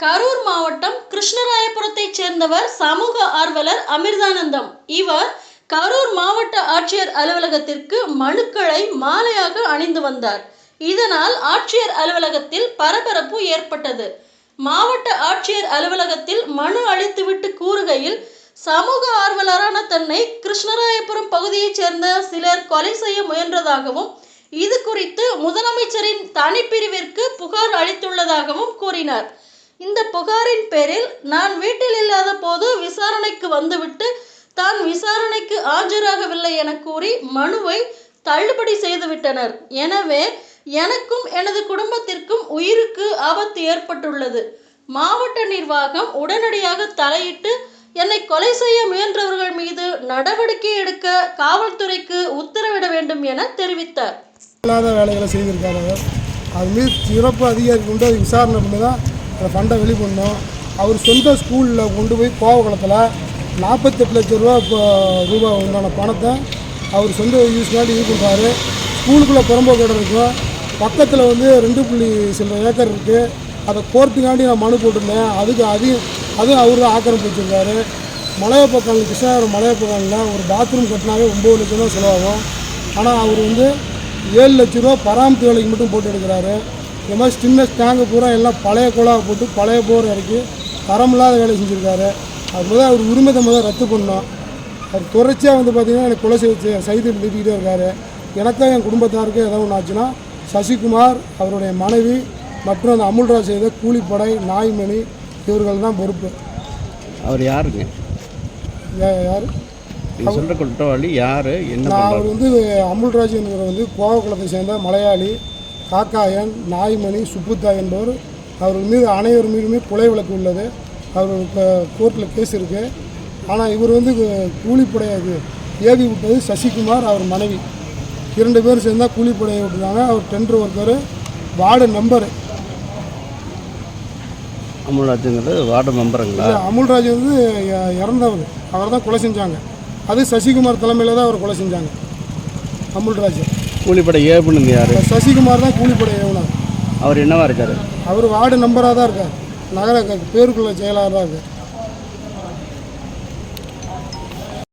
கரூர் மாவட்டம் கிருஷ்ணராயபுரத்தைச் சேர்ந்தவர் சமூக ஆர்வலர் அமிர்தானந்தம். இவர் கரூர் மாவட்ட ஆட்சியர் அலுவலகத்திற்கு மனுக்களை மாலையாக அணிந்து வந்தார். இதனால் ஆட்சியர் அலுவலகத்தில் பரபரப்பு ஏற்பட்டது. மாவட்ட ஆட்சியர் அலுவலகத்தில் மனு அளித்துவிட்டு கூறுகையில் சமூக ஆர்வலரான தன்னை கிருஷ்ணராயபுரம் பகுதியைச் சேர்ந்த சிலர் கொலை செய்ய முயன்றதாகவும் இது குறித்து முதலமைச்சரின் தனிப்பிரிவிற்கு புகார் அளித்துள்ளதாகவும் கூறினார். இந்த புகாரின் பேரில் நான் வீட்டில் இல்லாத போது விசாரணைக்கு வந்துவிட்டு தான் விசாரணைக்கு ஆஜராகவில்லை என கூறி மனுவை தள்ளுபடி செய்துவிட்டனர். எனவே எனக்கும் எனது குடும்பத்திற்கும் உயிருக்கு ஆபத்து ஏற்பட்டுள்ளது. மாவட்ட நிர்வாகம் உடனடியாக தலையிட்டு என்னை கொலை செய்ய முயன்றவர்கள் மீது நடவடிக்கை எடுக்க காவல்துறைக்கு உத்தரவிட வேண்டும் என தெரிவித்தார். வேலைகளை செய்திருக்காங்க அது மீது சிறப்பு அதிகாரி கொண்டு விசாரணை பண்ணி தான் அந்த ஃபண்டை வெளி பண்ணோம் அவர் சொந்த ஸ்கூலில் கொண்டு போய் கோவக்குளத்தில் நாற்பத்தெட்டு லட்ச ரூபா இப்போ உண்டான பணத்தை அவர் சொந்த யூஸ்க்காண்டி யூஸ் பண்ணுறாரு ஸ்கூலுக்குள்ளே புறம்போக்கு இருக்கும் பக்கத்தில் வந்து ரெண்டு புள்ளி சில ஏக்கர் இருக்குது அதை கோர்ட்டுக்காண்டி நான் மனு போட்டிருந்தேன். அதுக்கு அதையும் அதுவும் அவர் தான் ஆக்கிரமிப்பு வச்சுருக்காரு. மலையப்ப காலனி ஒரு பாத்ரூம் கட்டினாவே ஒம்பது லட்சம் ரூபா செலவாகும். ஆனால் அவர் வந்து ஏழு லட்ச ரூபா பராமரிப்பு வேலைக்கு மட்டும் போட்டு எடுக்கிறாரு. இந்த மாதிரி சின்ன டேங்கு பூரா எல்லாம் பழைய குழாவை போட்டு பழைய போர் இறக்கி தரமில்லாத வேலை செஞ்சுருக்காரு. அது முதல் அவர் உரிமத்தை முதல் ரத்து பண்ணோம். அவர் தொடர்ச்சியாக வந்து பார்த்திங்கன்னா எனக்கு கொலை செய்து செய்து நிறுத்திக்கிட்டே இருக்காரு. எனக்கும் என் குடும்பத்தாருக்கும் ஏதோ ஒன்று ஆச்சுன்னா சசிகுமார் அவருடைய மனைவி மற்றும் அந்த அமுல்ராஜ் செய்த கூலிப்படை நாய்மணி இவர்கள் தான் பொறுப்பு. அவர் யாருங்க? யார்? சொல்கிற குற்றவாளி யார்? என்ன அவர் வந்து அமுல்ராஜ் என்பவர் வந்து கோவக்குளத்தை சேர்ந்த மலையாளி. காக்காயன் நாய்மணி சுப்புத்தா என்பவர் அவர்கள் மீது அனைவர் மீதுமே கொலை வழக்கு உள்ளது. அவர் இப்போ கோர்ட்டில் கேஸ் இருக்குது ஆனால் இவர் வந்து கூலிப்படையை ஏவி விட்டது சசிகுமார் அவர் மனைவி. இரண்டு பேரும் சேர்ந்தா கூலிப்படையை விட்டுருக்காங்க அவர் டெண்டர் ஒருத்தர் வார்டு நம்பரு அமுல்ராஜுங்கிறது வார்டு மெம்பருங்களா அமுல்ராஜ் வந்து இறந்தவர். அவர் தான் கொலை செஞ்சாங்க. அது சசிகுமார் தலைமையில் தான் அவர் கொலை செஞ்சாங்க. அமுல்ராஜ் கூலிப்படை ஏப்புனுங்க யார்? சசிகுமார் தான் கூலிப்படை ஏவுனார். அவர் என்னவா இருக்கார்? அவர் வார்டு நம்பராக தான் இருக்கார். நகர பேருக்குள்ள செயலாளராக இருக்கார்.